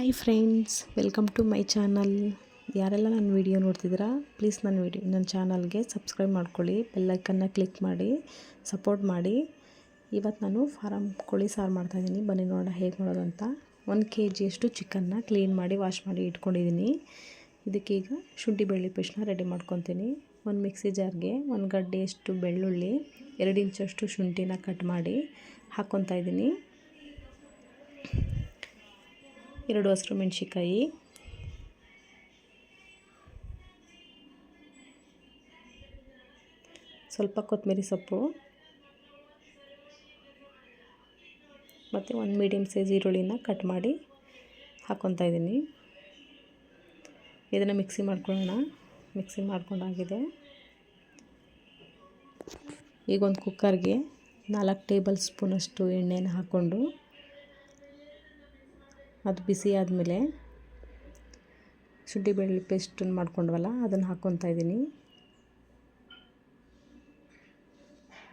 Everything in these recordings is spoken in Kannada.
Hi friends welcome to my channel ಯಾರೆಲ್ಲ ನನ್ನ ವಿಡಿಯೋ ನೋಡ್ತಿದ್ದೀರಾ ಪ್ಲೀಸ್ ನನ್ನ ವಿಡಿಯೋ ನನ್ನ ಚಾನಲ್ಗೆ ಸಬ್ಸ್ಕ್ರೈಬ್ ಮಾಡ್ಕೊಳ್ಳಿ ಬೆಲ್ಲೈಕನ್ನ ಕ್ಲಿಕ್ ಮಾಡಿ ಸಪೋರ್ಟ್ ಮಾಡಿ. ಇವತ್ತು ನಾನು ಫಾರಮ್ ಕೋಳಿ ಸಾರು ಮಾಡ್ತಾಯಿದ್ದೀನಿ ಬನ್ನಿ ನೋಡೋಣ ಹೇಗೆ ಮಾಡೋದು ಅಂತ. ಒಂದು ಕೆ ಜಿಯಷ್ಟು ಚಿಕನ್ನ ಕ್ಲೀನ್ ಮಾಡಿ ವಾಶ್ ಮಾಡಿ ಇಟ್ಕೊಂಡಿದ್ದೀನಿ. ಇದಕ್ಕೀಗ ಶುಂಠಿ ಬೆಳ್ಳಿ ಪೇಸ್ಟ್ನ ರೆಡಿ ಮಾಡ್ಕೊತೀನಿ. ಒಂದು ಮಿಕ್ಸಿ ಜಾರ್ಗೆ ಒಂದು ಗಡ್ಡೆಯಷ್ಟು ಬೆಳ್ಳುಳ್ಳಿ, ಎರಡು ಇಂಚಷ್ಟು ಶುಂಠಿನ ಕಟ್ ಮಾಡಿ ಹಾಕ್ಕೊತಾ ಇದ್ದೀನಿ. ಎರಡು ಹಸಿರು ಮೆಣಸಿಕಾಯಿ ಸ್ವಲ್ಪ ಕೊತ್ತಂಬರಿ ಸೊಪ್ಪು. ಮತ್ತು ಒಂದು ಮೀಡಿಯಮ್ ಸೈಜ್ ಈರುಳ್ಳಿನ ಕಟ್ ಮಾಡಿ ಹಾಕ್ಕೊತಾ ಇದ್ದೀನಿ. ಇದನ್ನು ಮಿಕ್ಸಿ ಮಾಡ್ಕೊಳ್ಳೋಣ. ಮಿಕ್ಸಿ ಮಾಡ್ಕೊಂಡಾಗಿದೆ ಈಗ ಒಂದು ಕುಕ್ಕರ್ಗೆ ನಾಲ್ಕು ಟೇಬಲ್ ಸ್ಪೂನಷ್ಟು ಎಣ್ಣೆನ ಹಾಕ್ಕೊಂಡು ಅದು ಬಿಸಿ ಆದಮೇಲೆ ಶುಂಠಿ ಬೆಳ್ಳುಳ್ಳಿ ಪೇಸ್ಟನ್ನು ಮಾಡ್ಕೊಂಡ್ವಲ್ಲ, ಅದನ್ನು ಹಾಕ್ಕೊತಾ ಇದ್ದೀನಿ.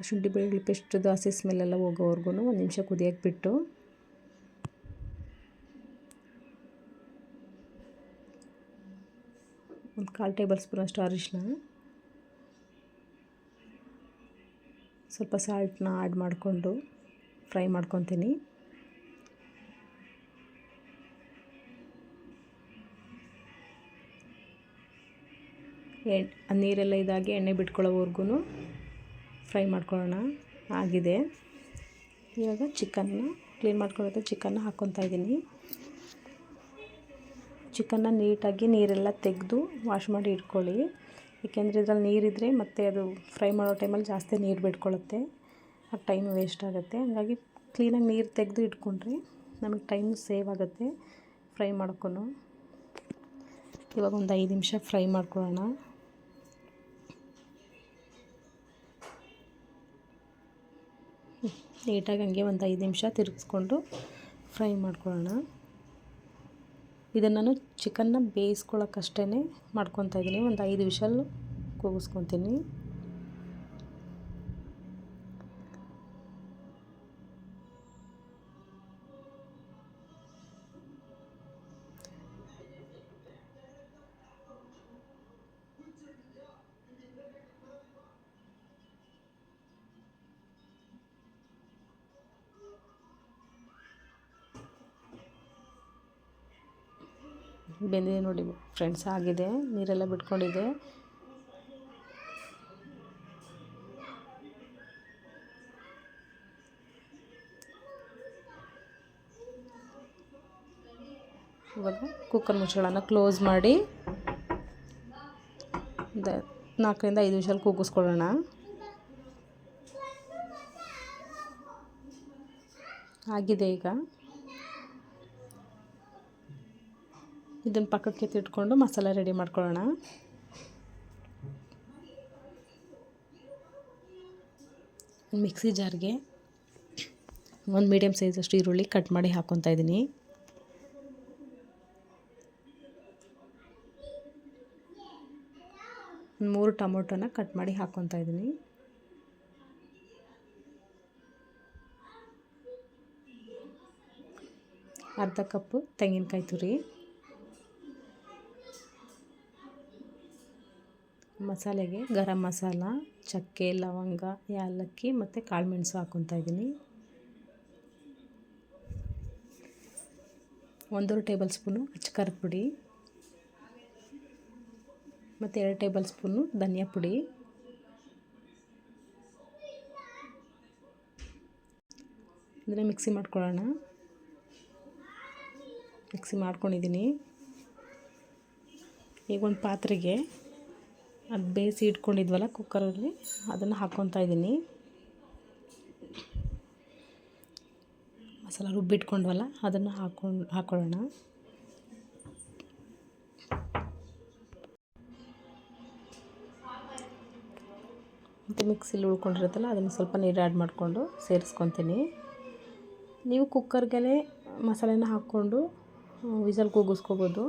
ಶುಂಠಿ ಬೆಳ್ಳುಳ್ಳಿ ಪೇಸ್ಟ್ದು ಹಸಿ ಸ್ಮೆಲ್ಲೆಲ್ಲ ಹೋಗೋವರೆಗೂ ಒಂದು ನಿಮಿಷ ಕುದಿಯೋಕೆ ಬಿಟ್ಟು ಒಂದು ಕಾಲು ಟೇಬಲ್ ಸ್ಪೂನಷ್ಟು ಅರಿಶಿನ ಸ್ವಲ್ಪ ಸಾಲ್ಟನ್ನ ಆ್ಯಡ್ ಮಾಡಿಕೊಂಡು ಫ್ರೈ ಮಾಡ್ಕೊತೀನಿ. ನೀರೆಲ್ಲ ಇದಾಗಿ ಎಣ್ಣೆ ಬಿಟ್ಕೊಳ್ಳೋವರೆಗೂ ಫ್ರೈ ಮಾಡ್ಕೊಳ್ಳೋಣ. ಆಗಿದೆ. ಇವಾಗ ಚಿಕನ್ನ ಕ್ಲೀನ್ ಮಾಡ್ಕೊಳ್ಳೋದು ಚಿಕನ್ನ ಹಾಕ್ಕೊತಾ ಇದ್ದೀನಿ. ಚಿಕನ್ನ ನೀಟಾಗಿ ನೀರೆಲ್ಲ ತೆಗೆದು ವಾಶ್ ಮಾಡಿ ಇಟ್ಕೊಳ್ಳಿ. ಏಕೆಂದರೆ ಇದ್ರಲ್ಲಿ ನೀರಿದ್ದರೆ ಮತ್ತೆ ಅದು ಫ್ರೈ ಮಾಡೋ ಟೈಮಲ್ಲಿ ಜಾಸ್ತಿ ನೀರು ಬಿಟ್ಕೊಳ್ಳುತ್ತೆ. ಆ ಟೈಮ್ ವೇಸ್ಟ್ ಆಗುತ್ತೆ. ಹಾಗಾಗಿ ಕ್ಲೀನಾಗಿ ನೀರು ತೆಗೆದು ಇಟ್ಕೊಂಡ್ರೆ ನಮಗೆ ಟೈಮ್ ಸೇವ್ ಆಗುತ್ತೆ. ಫ್ರೈ ಮಾಡ್ಕೊಂಡು ಇವಾಗ ಒಂದು ಐದು ನಿಮಿಷ ಫ್ರೈ ಮಾಡ್ಕೊಳ್ಳೋಣ. ನೀಟಾಗಿ ಹಂಗೆ ಒಂದು ಐದು ನಿಮಿಷ ತಿರುಗಿಸ್ಕೊಂಡು ಫ್ರೈ ಮಾಡ್ಕೊಳ್ಳೋಣ. ಇದನ್ನು ನಾನು ಚಿಕನ್ನ ಬೇಯಿಸ್ಕೊಳ್ಳೋಕ್ಕಷ್ಟೇ ಮಾಡ್ಕೊತಾ ಇದ್ದೀನಿ. ಒಂದು ಐದು ವಿಷಲ್ ಕೂಗಿಸ್ಕೊತೀನಿ. ಬೆಂದಿದೆ ನೋಡಿ, ಫ್ರೆಂಡ್ಸ್ ಆಗಿದೆ, ನೀರೆಲ್ಲ ಬಿಟ್ಕೊಂಡಿದೆ. ಇವಾಗ ಕುಕ್ಕರ್ ಮುಚ್ಚಳನ ಕ್ಲೋಸ್ ಮಾಡಿ ನಾಲ್ಕರಿಂದ ಐದು ನಿಮಿಷ ಕೂಗಿಸ್ಕೊಳ್ಳೋಣ. ಆಗಿದೆ ಈಗ. ಇದನ್ನು ಪಕ್ಕಕ್ಕೆ ತಿಟ್ಕೊಂಡು ಮಸಾಲೆ ರೆಡಿ ಮಾಡ್ಕೊಳ್ಳೋಣ. ಮಿಕ್ಸಿ ಜಾರ್ಗೆ ಒಂದು ಮೀಡಿಯಮ್ ಸೈಜಷ್ಟು ಈರುಳ್ಳಿ ಕಟ್ ಮಾಡಿ ಹಾಕ್ಕೊತಾ ಇದ್ದೀನಿ ಮೂರು ಟೊಮೊಟೊನ ಕಟ್ ಮಾಡಿ ಹಾಕ್ಕೊತಾ ಇದ್ದೀನಿ ಅರ್ಧ ಕಪ್ಪು ತೆಂಗಿನಕಾಯಿ ತುರಿ. ಮಸಾಲೆಗೆ ಗರಂ ಮಸಾಲ, ಚಕ್ಕೆ, ಲವಂಗ, ಏಲಕ್ಕಿ ಮತ್ತು ಕಾಳುಮೆಣಸು ಮೆಣಸು ಇದ್ದೀನಿ. ಒಂದೂವರೆ ಟೇಬಲ್ ಸ್ಪೂನು ಅಚ್ಚಕರ ಪುಡಿ ಮತ್ತು ಎರಡು ಟೇಬಲ್ ಸ್ಪೂನು ಧನಿಯಾ ಪುಡಿ. ಇದನ್ನು ಮಿಕ್ಸಿ ಮಾಡ್ಕೊಳ್ಳೋಣ. ಮಿಕ್ಸಿ ಮಾಡ್ಕೊಂಡಿದ್ದೀನಿ. ಈಗ ಒಂದು ಪಾತ್ರೆಗೆ ಅದು ಬೇಯಿಸಿ ಇಟ್ಕೊಂಡಿದ್ವಲ್ಲ ಕುಕ್ಕರಲ್ಲಿ, ಅದನ್ನು ಹಾಕ್ಕೊತಾ ಇದ್ದೀನಿ. ಮಸಾಲ ರುಬ್ಬಿಟ್ಕೊಂಡ್ವಲ್ಲ ಅದನ್ನು ಹಾಕ್ಕೊಂಡು ಹಾಕ್ಕೊಳ್ಳೋಣ. ಮತ್ತು ಮಿಕ್ಸಿಲಿ ಉಳ್ಕೊಂಡಿರುತ್ತಲ್ಲ, ಅದನ್ನು ಸ್ವಲ್ಪ ನೀರು ಆ್ಯಡ್ ಮಾಡಿಕೊಂಡು ಸೇರಿಸ್ಕೊತೀನಿ. ನೀವು ಕುಕ್ಕರ್ಗೆ ಮಸಾಲೆನ ಹಾಕ್ಕೊಂಡು ವಿಸಲ್ ಕೂಗಿಸ್ಕೋಬೋದು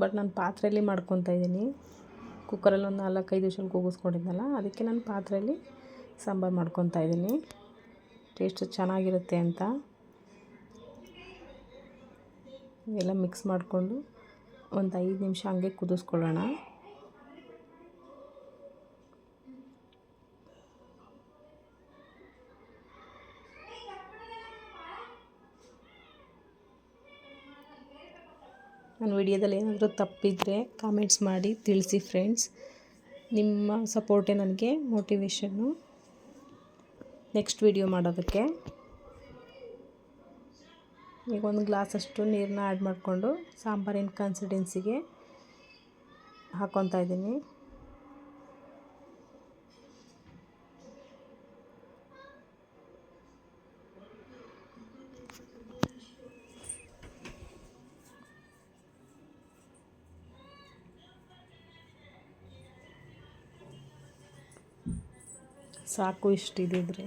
ಬಟ್ ನಾನು ಪಾತ್ರೆಯಲ್ಲಿ ಮಾಡ್ಕೊತಾ ಇದ್ದೀನಿ. ಕುಕ್ಕರಲ್ಲಿ ಒಂದು ನಾಲ್ಕೈದು ವಿಷಲ್ ಕೂಗಿಸ್ಕೊಂಡಿದ್ದೆನಲ್ಲ ಅದಕ್ಕೆ ನಾನು ಪಾತ್ರೆಯಲ್ಲಿ ಸಾಂಬಾರು ಮಾಡ್ಕೊತಾ ಇದ್ದೀನಿ. ಟೇಸ್ಟ್ ಚೆನ್ನಾಗಿರುತ್ತೆ ಅಂತ. ಎಲ್ಲ ಮಿಕ್ಸ್ ಮಾಡಿಕೊಂಡು ಒಂದು ಐದು ನಿಮಿಷ ಹಂಗೆ ಕುದಿಸ್ಕೊಳ್ಳೋಣ. ನನ್ನ ವಿಡಿಯೋದಲ್ಲಿ ಏನಾದರೂ ತಪ್ಪಿದರೆ ಕಾಮೆಂಟ್ಸ್ ಮಾಡಿ, ತಿಳಿಸಿ ಫ್ರೆಂಡ್ಸ್ ನಿಮ್ಮ ಸಪೋರ್ಟೇ ನನಗೆ ಮೋಟಿವೇಶನ್ನು ನೆಕ್ಸ್ಟ್ ವಿಡಿಯೋ ಮಾಡೋದಕ್ಕೆ. ಈಗ ಒಂದು ಗ್ಲಾಸಷ್ಟು ನೀರನ್ನ ಆ್ಯಡ್ ಮಾಡಿಕೊಂಡು ಸಾಂಬಾರಿನ ಕನ್ಸಿಡೆನ್ಸಿಗೆ ಹಾಕ್ಕೊತಾ ಇದ್ದೀನಿ. ಸಾಕು ಇಷ್ಟಿದ್ದರೆ.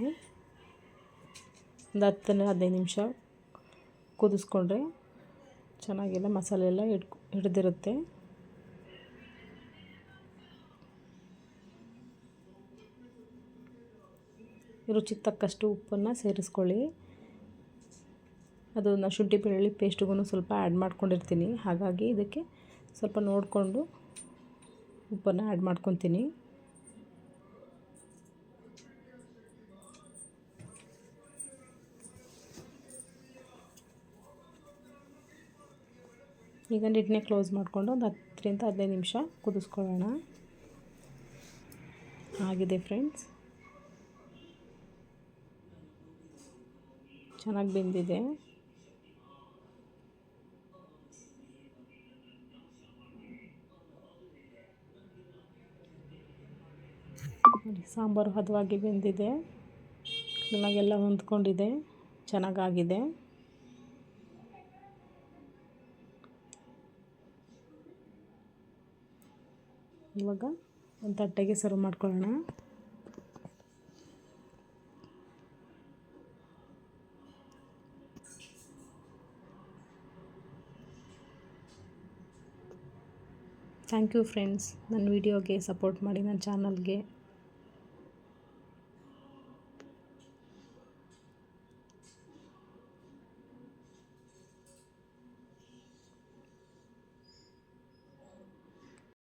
ಒಂದು ಹತ್ತನೇ, ಹದಿನೈದು ನಿಮಿಷ ಕುದಿಸ್ಕೊಂಡ್ರೆ ಚೆನ್ನಾಗೆಲ್ಲ ಮಸಾಲೆ ಎಲ್ಲ ಹಿಡ್ಕೊ ಹಿಡ್ದಿರುತ್ತೆ. ರುಚಿ ತಕ್ಕಷ್ಟು ಉಪ್ಪನ್ನು ಸೇರಿಸ್ಕೊಳ್ಳಿ. ಅದು ಶುಂಠಿ ಬೆಳ್ಳುಳ್ಳಿ ಪೇಸ್ಟಿಗೂ ಸ್ವಲ್ಪ ಆ್ಯಡ್ ಮಾಡ್ಕೊಂಡಿರ್ತೀನಿ. ಹಾಗಾಗಿ ಇದಕ್ಕೆ ಸ್ವಲ್ಪ ನೋಡಿಕೊಂಡು ಉಪ್ಪನ್ನು ಆ್ಯಡ್ ಮಾಡ್ಕೊತೀನಿ. ಈಗ ನಿಟ್ಟನೆ ಕ್ಲೋಸ್ ಮಾಡಿಕೊಂಡು ಒಂದು ಹತ್ತರಿಂದ ಹದಿನೈದು ನಿಮಿಷ ಕುದಿಸ್ಕೊಳ್ಳೋಣ. ಆಗಿದೆ ಫ್ರೆಂಡ್ಸ್. ಚೆನ್ನಾಗಿ ಬೆಂದಿದೆ. ಸಾಂಬಾರು ಹದವಾಗಿ ಬೆಂದಿದೆ. ಚೆನ್ನಾಗೆಲ್ಲ ಹೊಂದ್ಕೊಂಡಿದೆ. ಚೆನ್ನಾಗಾಗಿದೆ. ಇವಾಗ ಒಂದು ತಟ್ಟೆಗೆ ಸರ್ವ್ ಮಾಡ್ಕೊಳ್ಳೋಣ. ಥ್ಯಾಂಕ್ ಯು ಫ್ರೆಂಡ್ಸ್ ನನ್ನ ವೀಡಿಯೋಗೆ ಸಪೋರ್ಟ್ ಮಾಡಿ ನನ್ನ ಚಾನಲ್ಗೆ